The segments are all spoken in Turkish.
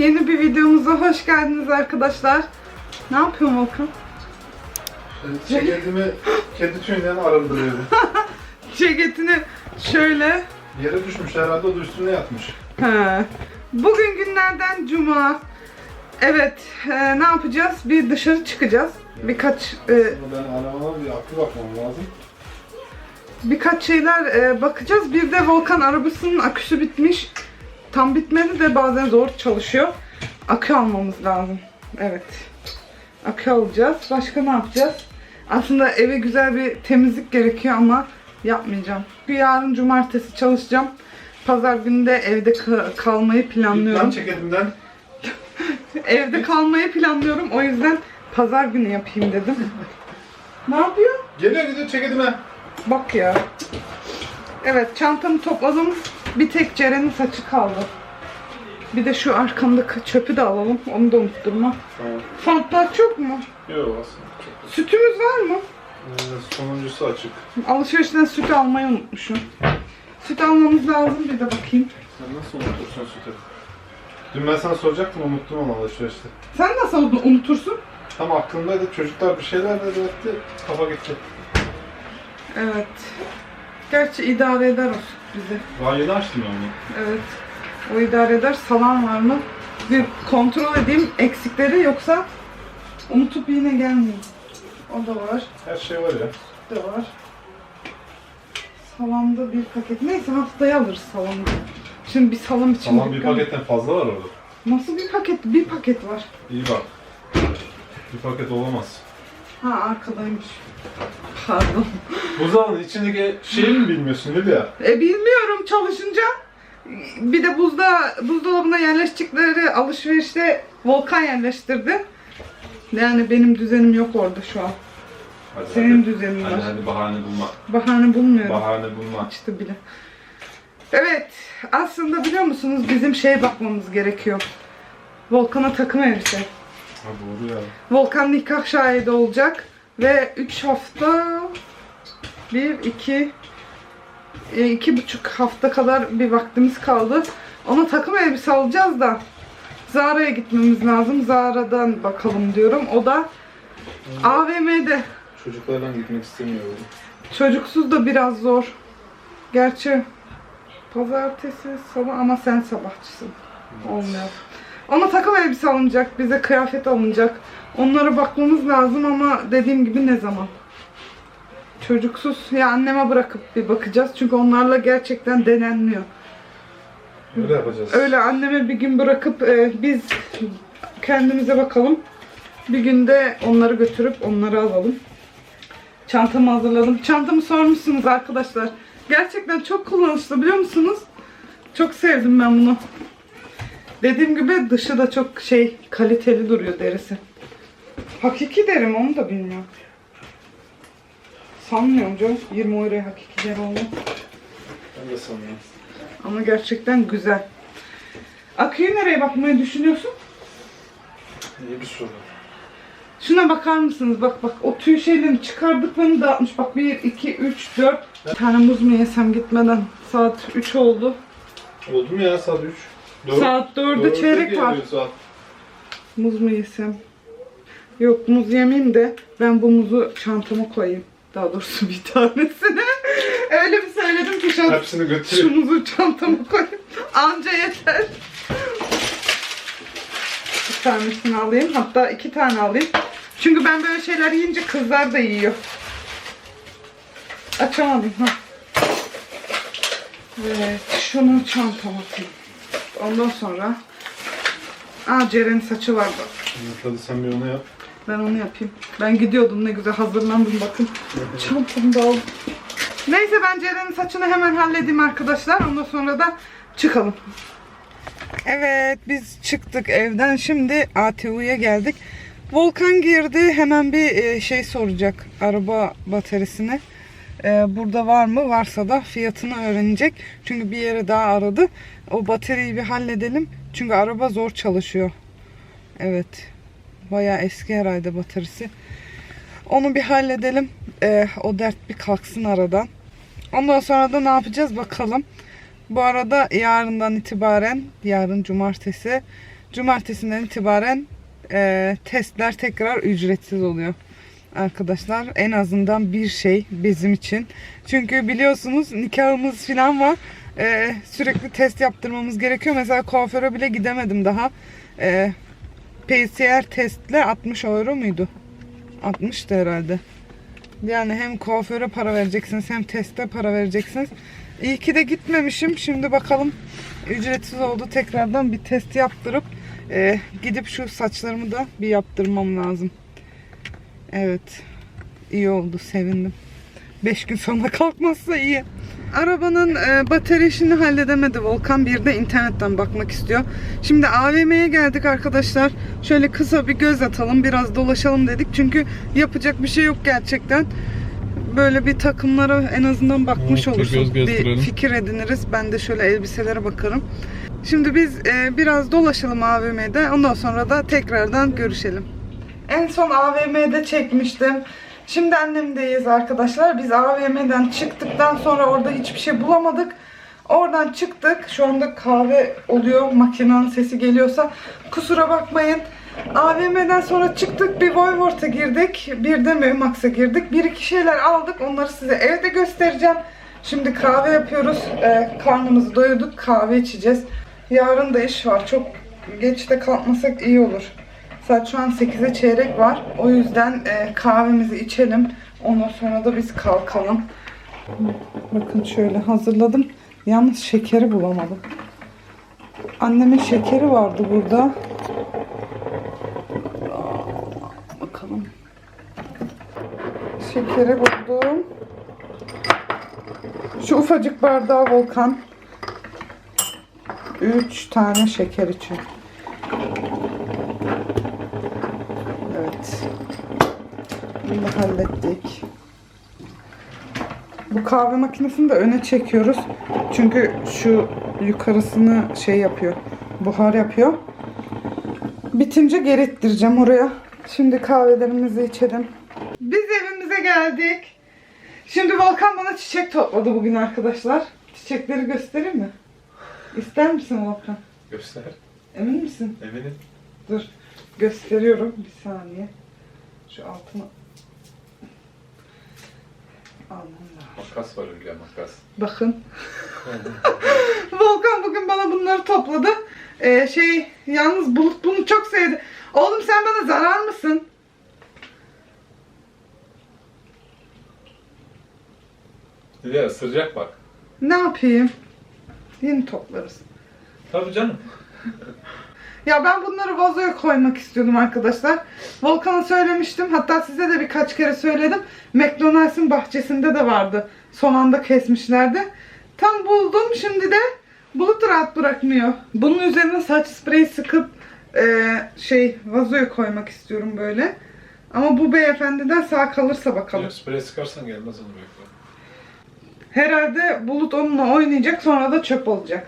Yeni bir videomuza hoş geldiniz arkadaşlar. Ne yapıyorsun Volkan? Ceketimi kedi tüyünden arındırıyorum. Ceketini şöyle. Yere düşmüş herhalde o da üstüne yatmış. He. Bugün günlerden cuma. Evet, e, ne yapacağız? Bir dışarı çıkacağız. Birkaç e, ben arabama bir aklı bakmam lazım. birkaç şeyler e, bakacağız. Bir de Volkan arabasının aküsü bitmiş. Tam bitmedi de bazen zor çalışıyor. Akü almamız lazım. Evet. Akü alacağız. Başka ne yapacağız? Aslında eve güzel bir temizlik gerekiyor ama yapmayacağım. Yarın cumartesi çalışacağım. Pazar günü de evde ka- kalmayı Lan planlıyorum. ceketimden. Evde kalmayı planlıyorum. O yüzden pazar günü yapayım dedim. ne yapıyor? Geliyor gidiyor ceketime. Bak ya. Evet çantamı topladım. Bir tek Ceren'in saçı kaldı. Bir de şu arkamdaki çöpü de alalım. Onu da unutturma. Tamam. Fantlar çok mu? Yok aslında. Sütümüz var mı? Ee, sonuncusu açık. Alışverişten süt almayı unutmuşum. Süt almamız lazım. Bir de bakayım. Sen nasıl unutursun sütü? Dün ben sana soracaktım unuttum ama alışverişte. Sen nasıl unutursun? Tam aklımdaydı çocuklar bir şeyler dedi etti. Kafa gitti. Evet. Gerçi idare eder o süt bizi. Yeni açtım ya onu. Evet. O idare eder. Salam var mı? Bir kontrol edeyim eksikleri yoksa unutup yine gelmeyeyim. O da var. Her şey var ya. da var. Salamda bir paket. Neyse haftaya alırız salamı. Şimdi bir salam için Tamam bir dükkan- paketten fazla var orada. Nasıl bir paket? Bir paket var. İyi bak. Bir paket olamaz. Ha arkadaymış. Pardon. Buzdağının içindeki şeyi mi bilmiyorsun Lidya? E bilmiyorum çalışınca. Bir de buzda buzdolabına yerleştikleri alışverişte Volkan yerleştirdi. Yani benim düzenim yok orada şu an. Hadi, Senin hadi. düzenin Hadi var. hadi bahane bulma. Bahane bulmuyorum. Bahane bulma. Açtı bile. Evet, aslında biliyor musunuz bizim şeye bakmamız gerekiyor. Volkan'a takım elbise. Ha doğru ya. Volkan nikah şahidi olacak ve 3 hafta, 1, 2, e, iki buçuk hafta kadar bir vaktimiz kaldı. Ona takım elbise alacağız da Zara'ya gitmemiz lazım. Zara'dan bakalım diyorum. O da AVM'de. Çocuklarla gitmek istemiyorum. Çocuksuz da biraz zor. Gerçi pazartesi sabah ama sen sabahçısın. Olmuyor. Ona takım elbise alınacak, bize kıyafet alınacak. Onlara bakmamız lazım ama dediğim gibi ne zaman? Çocuksuz ya anneme bırakıp bir bakacağız. Çünkü onlarla gerçekten denenmiyor. Öyle yapacağız. Öyle anneme bir gün bırakıp e, biz kendimize bakalım. Bir günde onları götürüp onları alalım. Çantamı hazırladım. Çantamı sormuşsunuz arkadaşlar. Gerçekten çok kullanışlı biliyor musunuz? Çok sevdim ben bunu. Dediğim gibi dışı da çok şey kaliteli duruyor derisi. Hakiki derim onu da bilmiyorum. Sanmıyorum canım 20 euroya hakiki deri olmak. Ben de sanıyorum. Ama gerçekten güzel. Aküyü nereye bakmayı düşünüyorsun? İyi bir soru. Şuna bakar mısınız? Bak bak o tüy şeylerini çıkardıklarını dağıtmış. Bak 1, 2, 3, 4. Bir tane muz mu yesem gitmeden? Saat 3 oldu. Oldu mu ya saat 3? Saat 4'e çeyrek var. Saat. Muz mu yesem? Yok muz yemeyeyim de ben bu muzu çantama koyayım. Daha doğrusu bir tanesini. Öyle bir söyledim ki şu, Hepsini şu götürüp muzu çantama koyayım. Anca yeter. Bir tanesini alayım. Hatta iki tane alayım. Çünkü ben böyle şeyler yiyince kızlar da yiyor. Açamadım. Ha. Evet. Şunu çantama atayım. Ondan sonra Aa Ceren'in saçı var bak. Hadi sen bir onu yap. Ben onu yapayım. Ben gidiyordum ne güzel hazırlandım bakın. Çantamı da aldım. Neyse ben Ceren'in saçını hemen halledeyim arkadaşlar. Ondan sonra da çıkalım. Evet biz çıktık evden. Şimdi ATV'ye geldik. Volkan girdi. Hemen bir e, şey soracak. Araba bataryasını. E, Burada var mı? Varsa da fiyatını öğrenecek. Çünkü bir yere daha aradı. O bataryayı bir halledelim. Çünkü araba zor çalışıyor. Evet. Bayağı eski herhalde bataryası. Onu bir halledelim. Ee, o dert bir kalksın aradan. Ondan sonra da ne yapacağız bakalım. Bu arada yarından itibaren, yarın cumartesi cumartesinden itibaren e, testler tekrar ücretsiz oluyor. Arkadaşlar en azından bir şey bizim için. Çünkü biliyorsunuz nikahımız falan var. E, sürekli test yaptırmamız gerekiyor. Mesela kuaföre bile gidemedim daha. E, PCR testler 60 euro muydu? 60'tı herhalde. Yani hem kuaföre para vereceksiniz hem teste para vereceksiniz. İyi ki de gitmemişim. Şimdi bakalım ücretsiz oldu. Tekrardan bir test yaptırıp e, gidip şu saçlarımı da bir yaptırmam lazım. Evet. iyi oldu. Sevindim. 5 gün sonra kalkmazsa iyi. Arabanın e, batarya işini halledemedi Volkan. Bir de internetten bakmak istiyor. Şimdi AVM'ye geldik arkadaşlar. Şöyle kısa bir göz atalım. Biraz dolaşalım dedik. Çünkü yapacak bir şey yok gerçekten. Böyle bir takımlara en azından bakmış Evet, göz Bir fikir ediniriz. Ben de şöyle elbiselere bakarım. Şimdi biz e, biraz dolaşalım AVM'de. Ondan sonra da tekrardan görüşelim. En son AVM'de çekmiştim. Şimdi annemdeyiz arkadaşlar. Biz AVM'den çıktıktan sonra orada hiçbir şey bulamadık. Oradan çıktık. Şu anda kahve oluyor. Makinenin sesi geliyorsa kusura bakmayın. AVM'den sonra çıktık. Bir Voivort'a girdik. Bir de Mevmax'a girdik. Bir iki şeyler aldık. Onları size evde göstereceğim. Şimdi kahve yapıyoruz. Ee, karnımızı doyurduk. Kahve içeceğiz. Yarın da iş var. Çok geç de kalkmasak iyi olur. Saat şu an 8'e çeyrek var. O yüzden e, kahvemizi içelim. Ondan sonra da biz kalkalım. Bakın şöyle hazırladım. Yalnız şekeri bulamadım. Annemin şekeri vardı burada. Bakalım. Şekeri buldum. Şu ufacık bardağı Volkan. 3 tane şeker için. Evet. Bunu da hallettik. Bu kahve makinesini de öne çekiyoruz. Çünkü şu yukarısını şey yapıyor. Buhar yapıyor. Bitince geri ittireceğim oraya. Şimdi kahvelerimizi içelim. Biz evimize geldik. Şimdi Volkan bana çiçek topladı bugün arkadaşlar. Çiçekleri göstereyim mi? İster misin Volkan? Göster. Emin misin? Eminim. Dur. Gösteriyorum. Bir saniye. Şu altına. Da. Makas var öyle makas. Bakın. Volkan bugün bana bunları topladı. Ee, şey yalnız Bulut bunu çok sevdi. Oğlum sen bana zarar mısın? Ya ısıracak bak. Ne yapayım? Yeni toplarız. Tabii canım. Ya ben bunları vazoya koymak istiyordum arkadaşlar. Volkan'a söylemiştim. Hatta size de birkaç kere söyledim. McDonald's'ın bahçesinde de vardı. Son anda kesmişlerdi. Tam buldum. Şimdi de bulut rahat bırakmıyor. Bunun üzerine saç spreyi sıkıp e, şey vazoya koymak istiyorum böyle. Ama bu beyefendiden sağ kalırsa bakalım. Ya, sprey sıkarsan gelmez onu bekle. Herhalde Bulut onunla oynayacak sonra da çöp olacak.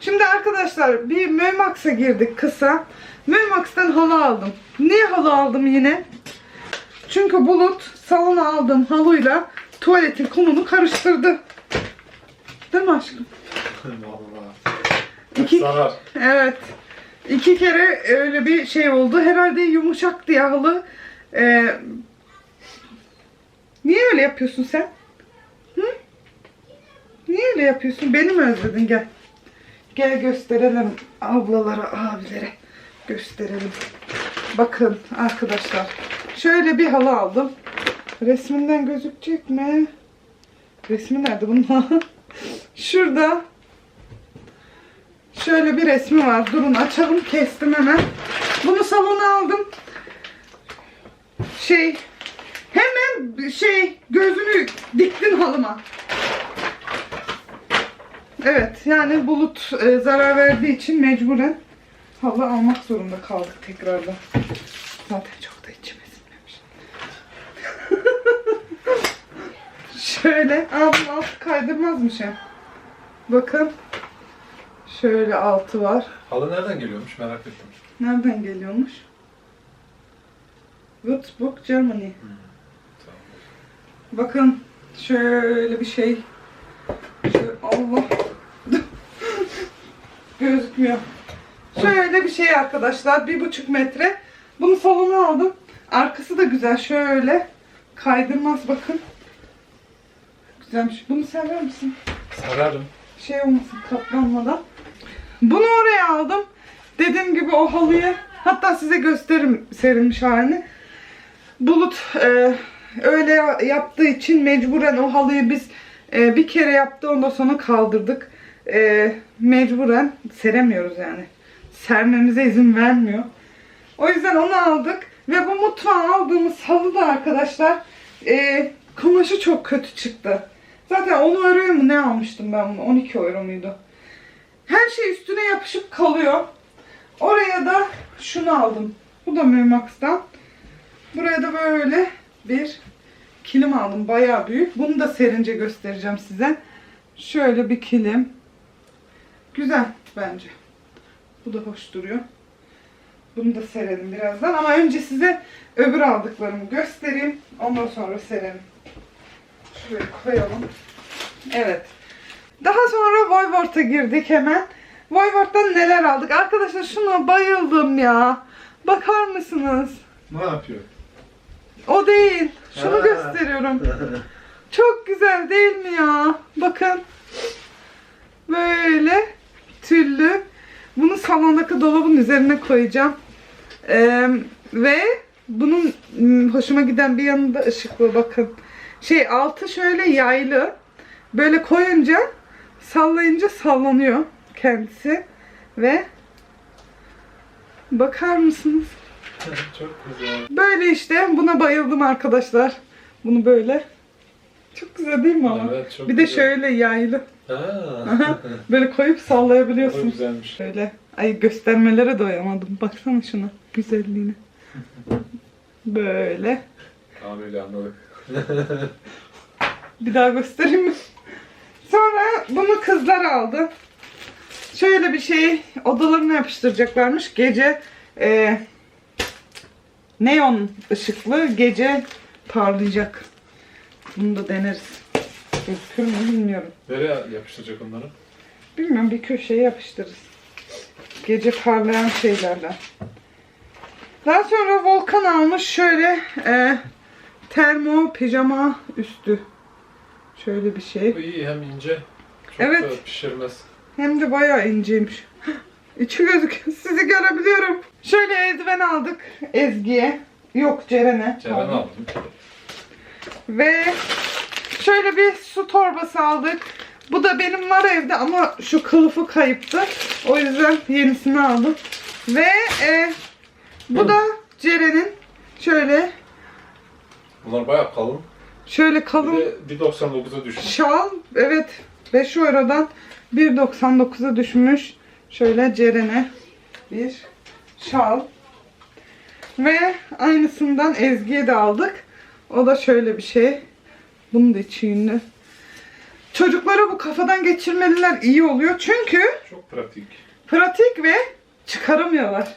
Şimdi arkadaşlar bir Mömax'a girdik kısa. Mömax'tan halı aldım. Niye halı aldım yine? Çünkü Bulut salona aldığım halıyla tuvaletin kumunu karıştırdı. Değil mi aşkım? Vallahi. İki, Zarar. evet. İki kere öyle bir şey oldu. Herhalde yumuşak diye halı. Ee, niye öyle yapıyorsun sen? Hı? Niye öyle yapıyorsun? Beni mi özledin? Gel. Gel gösterelim ablalara, abilere. Gösterelim. Bakın arkadaşlar. Şöyle bir halı aldım. Resminden gözükecek mi? Resmi nerede bunun? Şurada Şöyle bir resmi var. Durun açalım. Kestim hemen. Bunu salona aldım. Şey hemen şey gözünü diktin halıma. Evet yani bulut e, zarar verdiği için mecburen halı almak zorunda kaldık tekrardan. Zaten çok da içime sinmemiş. Şöyle aldım altı kaydırmazmış hem. Bakın. Şöyle altı var. Halı nereden geliyormuş merak ettim. Nereden geliyormuş? Würzburg, Germany. Tamam. Bakın şöyle bir şey. Şöyle, Allah. Gözükmüyor. Şöyle bir şey arkadaşlar. Bir buçuk metre. Bunu salona aldım. Arkası da güzel. Şöyle kaydırmaz bakın. Güzelmiş. Bunu sever misin? Sararım. Şey olmasın katlanmadan. Bunu oraya aldım. Dediğim gibi o halıyı hatta size gösteririm serilmiş halini. Bulut e, öyle yaptığı için mecburen o halıyı biz e, bir kere yaptı ondan sonra kaldırdık. E, mecburen seremiyoruz yani. Sermemize izin vermiyor. O yüzden onu aldık. Ve bu mutfağa aldığımız halı da arkadaşlar e, kumaşı çok kötü çıktı. Zaten 10 euroya mı ne almıştım ben bunu? 12 euro muydu? Her şey üstüne yapışıp kalıyor. Oraya da şunu aldım. Bu da Mümax'tan. Buraya da böyle bir kilim aldım. Bayağı büyük. Bunu da serince göstereceğim size. Şöyle bir kilim. Güzel bence. Bu da hoş duruyor. Bunu da serelim birazdan ama önce size öbür aldıklarımı göstereyim. Ondan sonra serelim. Şuraya koyalım. Evet. Daha sonra Voivort'a girdik hemen. Voivort'tan neler aldık? Arkadaşlar şuna bayıldım ya. Bakar mısınız? Ne yapıyor? O değil. Şunu Ha. gösteriyorum. Çok güzel değil mi ya? Bakın. Böyle tüllü. Bunu salondaki dolabın üzerine koyacağım. Ee, ve bunun hmm, hoşuma giden bir yanı da ışıklı bakın. Şey altı şöyle yaylı. Böyle koyunca sallayınca sallanıyor kendisi. Ve bakar mısınız? Çok güzel. Böyle işte buna bayıldım arkadaşlar. Bunu böyle. Çok güzel değil mi ama? Evet, çok bir de güzel. şöyle yaylı. Böyle koyup o sallayabiliyorsun. güzelmiş. Şöyle. Ay göstermelere doyamadım. Baksana şuna. Güzelliğine. Böyle. Tamam öyle anladık. Bir daha göstereyim mi? Sonra bunu kızlar aldı. Şöyle bir şey odalarına yapıştıracaklarmış. Gece e, neon ışıklı gece parlayacak. Bunu da deneriz. Gözükür mü bilmiyorum. Nereye yapıştıracak onları? Bilmiyorum bir köşeye yapıştırırız. Gece parlayan şeylerden. Daha sonra Volkan almış şöyle e, termo pijama üstü. Şöyle bir şey. Bu iyi hem ince. Çok Evet. da pişirmez. Hem de bayağı inceymiş. İçi gözüküyor. Sizi görebiliyorum. Şöyle eldiven aldık Ezgi'ye. Yok Ceren'e. Ceren aldım. Ve şöyle bir su torbası aldık. Bu da benim var evde ama şu kılıfı kayıptı. O yüzden yenisini aldım. Ve e, bu da Ceren'in şöyle Bunlar bayağı kalın. şöyle Bir kalın de 1.99'a düşmüş. şal. Evet 5 eurodan 1.99'a düşmüş. Şöyle Ceren'e bir şal. Ve aynısından Ezgi'ye de aldık. O da şöyle bir şey. Bunun da yünlü. Çocuklara bu kafadan geçirmeliler iyi oluyor. Çünkü Çok pratik. pratik ve çıkaramıyorlar.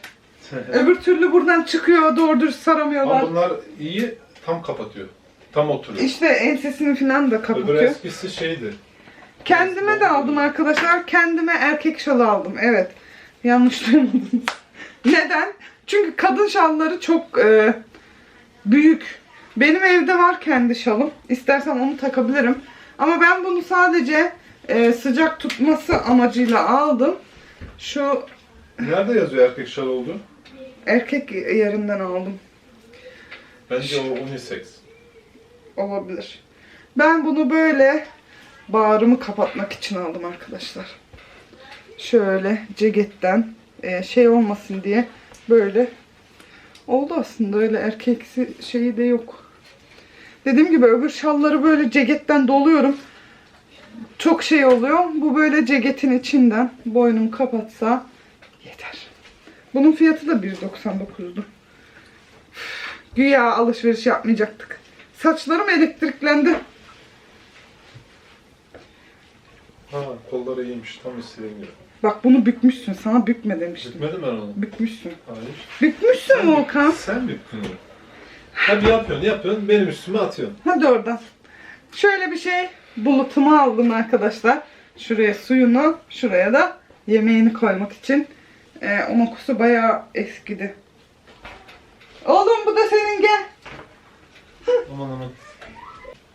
Öbür türlü buradan çıkıyor doğru dürüst saramıyorlar. Ama bunlar iyi tam kapatıyor. Tam oturuyor. İşte ensesini falan da Öbür kapatıyor. eskisi şeydi. Kendime de aldım arkadaşlar. Kendime erkek şalı aldım. Evet. Yanlış duymadınız. Neden? Çünkü kadın şalları çok e, büyük. Benim evde var kendi şalım. İstersem onu takabilirim. Ama ben bunu sadece e, sıcak tutması amacıyla aldım. Şu Nerede yazıyor erkek şal oldu? erkek yerinden aldım. Bence o unisex. Olabilir. Ben bunu böyle bağrımı kapatmak için aldım arkadaşlar. Şöyle ceketten e, şey olmasın diye böyle oldu aslında öyle erkeksi şeyi de yok. Dediğim gibi öbür şalları böyle ceketten doluyorum. Çok şey oluyor. Bu böyle ceketin içinden boynumu kapatsa yeter. Bunun fiyatı da 1.99'du. Güya alışveriş yapmayacaktık. Saçlarım elektriklendi. Ha kolları iyiymiş. Tam istediğim gibi. Bak bunu bükmüşsün. Sana bükme demiştim. Bitmedi mi ben onu? Bükmüşsün. Hayır. Bükmüşsün Volkan. sen büktün onu. Hadi yapıyorsun yapıyorsun. Benim üstüme atıyorsun. Hadi oradan. Şöyle bir şey bulutumu aldım arkadaşlar. Şuraya suyunu, şuraya da yemeğini koymak için. Ee, onun kutusu bayağı eskidi. Oğlum bu da senin gel. Aman aman.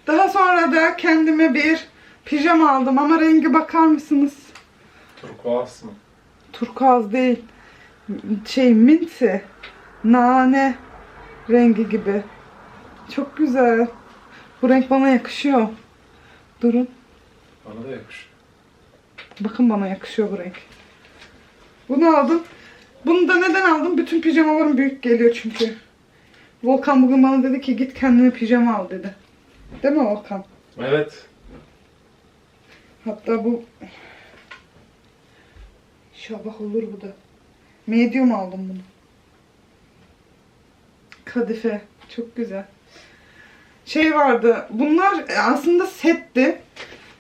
Daha sonra da kendime bir pijama aldım ama rengi bakar mısınız? Turkuaz mı? Turkuaz değil. Şey minti. Nane rengi gibi. Çok güzel. Bu renk bana yakışıyor. Durun. Bana da yakışıyor. Bakın bana yakışıyor bu renk. Bunu aldım. Bunu da neden aldım? Bütün pijamalarım büyük geliyor çünkü. Volkan bugün bana dedi ki git kendine pijama al dedi. Değil mi Volkan? Evet. Hatta bu İnşallah olur bu da. Medium aldım bunu. Kadife. Çok güzel. Şey vardı. Bunlar aslında setti.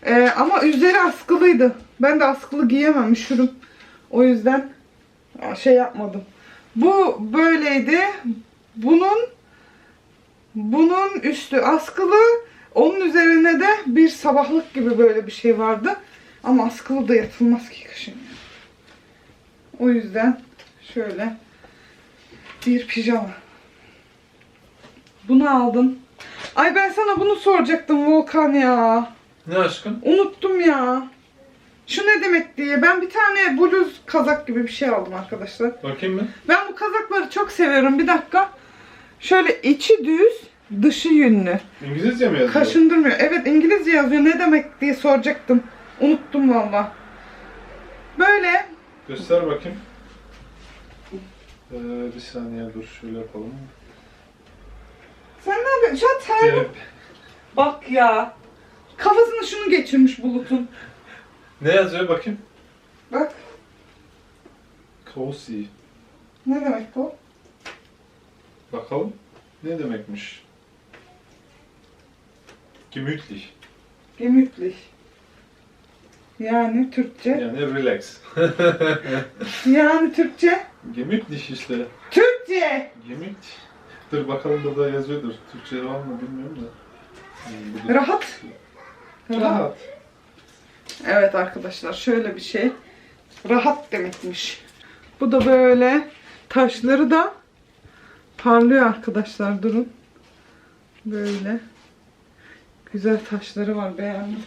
Ee, ama üzeri askılıydı. Ben de askılı giyemem. Üşürüm. O yüzden şey yapmadım. Bu böyleydi. Bunun bunun üstü askılı. Onun üzerine de bir sabahlık gibi böyle bir şey vardı. Ama askılı da yatılmaz ki kışın. O yüzden şöyle bir pijama. Bunu aldım. Ay ben sana bunu soracaktım Volkan ya. Ne aşkım? Unuttum ya. Şu ne demek diye. Ben bir tane bluz kazak gibi bir şey aldım arkadaşlar. Bakayım mı? Ben bu kazakları çok seviyorum. Bir dakika. Şöyle içi düz, dışı yünlü. İngilizce mi yazıyor? Kaşındırmıyor. Evet İngilizce yazıyor. Ne demek diye soracaktım. Unuttum valla. Böyle Göster bakayım. Ee, bir saniye dur şöyle yapalım. Yapıyorsun? Şu an ter- Cep. Bak ya. Kafasına şunu geçirmiş bulutun. Ne yazıyor bakayım? Bak. Cozy. Ne demek bu? Bakalım. Ne demekmiş? Gemütlich. Gemütlich. Yani Türkçe. Yani relax. Yani Türkçe. Gemütlich işte. Türkçe. Gemütlich. Dur bakalım burada yazıyordur. Türkçe var mı bilmiyorum da. Hmm, da- Rahat. Rahat. Evet arkadaşlar şöyle bir şey. Rahat demekmiş. Bu da böyle taşları da parlıyor arkadaşlar durun. Böyle. Güzel taşları var beğendim.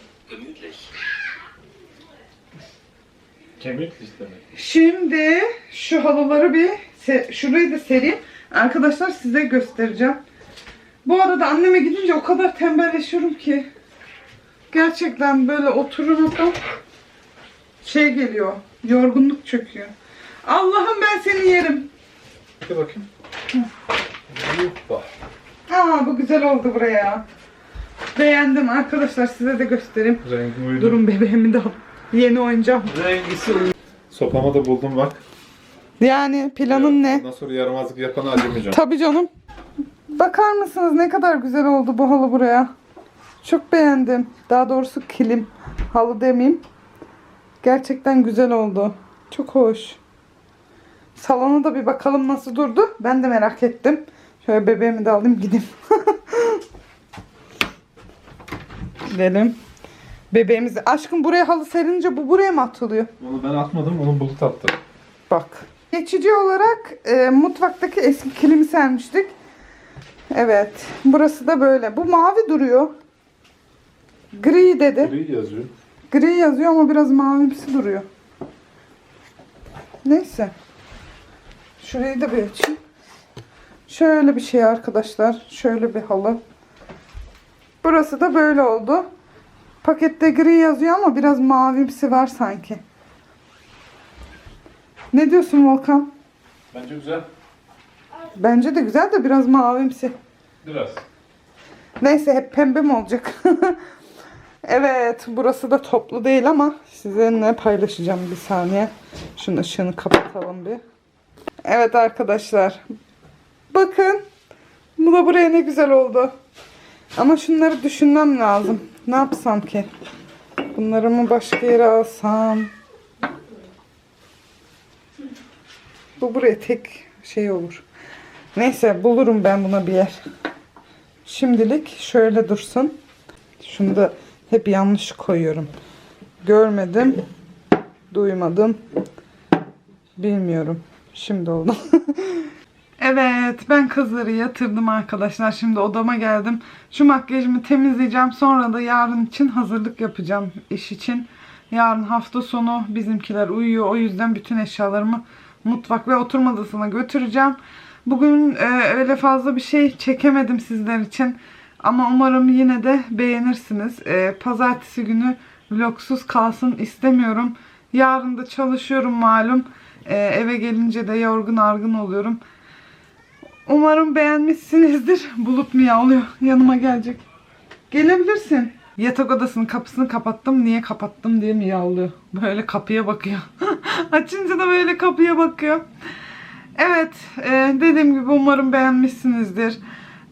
Gemütlich demek. Şimdi şu halıları bir se- şurayı da sereyim. Arkadaşlar size göstereceğim. Bu arada anneme gidince o kadar tembelleşiyorum ki. Gerçekten böyle oturmaktan şey geliyor. Yorgunluk çöküyor. Allah'ım ben seni yerim. Hadi bakayım. Hoppa. Aa bu güzel oldu buraya. Beğendim arkadaşlar size de göstereyim. Rengi uydu. Durun bebeğimi de al. Yeni oyuncağım. Rengisi uydu. Sopamı da buldum bak. Yani planın ne? Bundan sonra yaramazlık yapana acımayacağım. Tabii canım. Bakar mısınız ne kadar güzel oldu bu halı buraya. Çok beğendim. Daha doğrusu kilim. Halı demeyeyim. Gerçekten güzel oldu. Çok hoş. Salona da bir bakalım nasıl durdu. Ben de merak ettim. Şöyle bebeğimi de alayım gideyim. Gidelim. Bebeğimizi. Aşkım buraya halı serince bu buraya mı atılıyor? Onu ben atmadım, onu bulut attı. Bak. Geçici olarak e, mutfaktaki eski kilimi sermiştik. Evet. Burası da böyle. Bu mavi duruyor. Gri dedi. Gri yazıyor. Gri yazıyor ama biraz mavimsi duruyor. Neyse. Şurayı da bir açayım. Şöyle bir şey arkadaşlar. Şöyle bir halı. Burası da böyle oldu. Pakette gri yazıyor ama biraz mavimsi var sanki. Ne diyorsun Volkan? Bence güzel. Bence de güzel de biraz mavimsi. Biraz. Neyse hep pembe mi olacak? evet burası da toplu değil ama sizinle paylaşacağım bir saniye. Şunun ışığını kapatalım bir. Evet arkadaşlar. Bakın. Bu da buraya ne güzel oldu. Ama şunları düşünmem lazım. Ne yapsam ki? Bunları mı başka yere alsam? Bu buraya tek şey olur. Neyse bulurum ben buna bir yer. Şimdilik şöyle dursun. Şunu da hep yanlış koyuyorum. Görmedim, duymadım, Bilmiyorum. Şimdi oldu. evet ben kızları yatırdım arkadaşlar. Şimdi odama geldim. Şu makyajımı temizleyeceğim. Sonra da yarın için hazırlık yapacağım iş için. Yarın hafta sonu bizimkiler uyuyor. O yüzden bütün eşyalarımı mutfak ve oturma odasına götüreceğim. Bugün e, öyle fazla bir şey çekemedim sizler için. Ama umarım yine de beğenirsiniz. E, pazartesi günü vlogsuz kalsın istemiyorum. Yarın da çalışıyorum malum. E, eve gelince de yorgun argın oluyorum. Umarım beğenmişsinizdir. Bulut miyavlıyor. Yanıma gelecek. Gelebilirsin. Yatak odasının kapısını kapattım. Niye kapattım diye miyavlıyor. Böyle kapıya bakıyor. Açınca da böyle kapıya bakıyor. Evet, e, dediğim gibi umarım beğenmişsinizdir.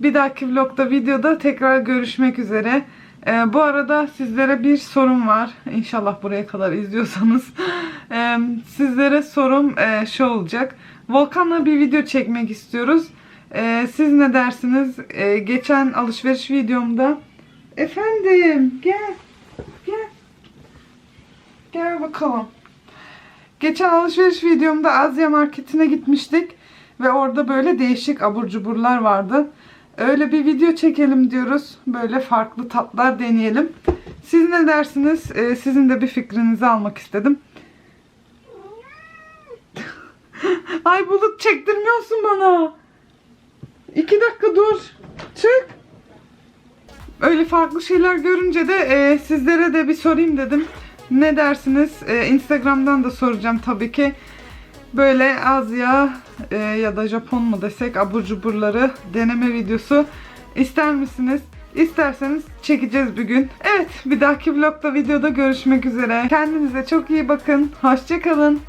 Bir dahaki vlogda, videoda tekrar görüşmek üzere. E, bu arada sizlere bir sorum var. İnşallah buraya kadar izliyorsanız. E, sizlere sorum e, şu olacak. Volkan'la bir video çekmek istiyoruz. E, siz ne dersiniz? E, geçen alışveriş videomda Efendim, gel. Gel. Gel bakalım. Geçen alışveriş videomda Azya marketine gitmiştik ve orada böyle değişik abur cuburlar vardı. Öyle bir video çekelim diyoruz. Böyle farklı tatlar deneyelim. Siz ne dersiniz? Ee, sizin de bir fikrinizi almak istedim. Ay bulut çektirmiyorsun bana. İki dakika dur. Çık. Öyle farklı şeyler görünce de e, sizlere de bir sorayım dedim. Ne dersiniz? E, Instagram'dan da soracağım tabii ki. Böyle Azya e, ya da Japon mu desek abur cuburları deneme videosu ister misiniz? İsterseniz çekeceğiz bir gün. Evet bir dahaki vlogda videoda görüşmek üzere. Kendinize çok iyi bakın. Hoşçakalın.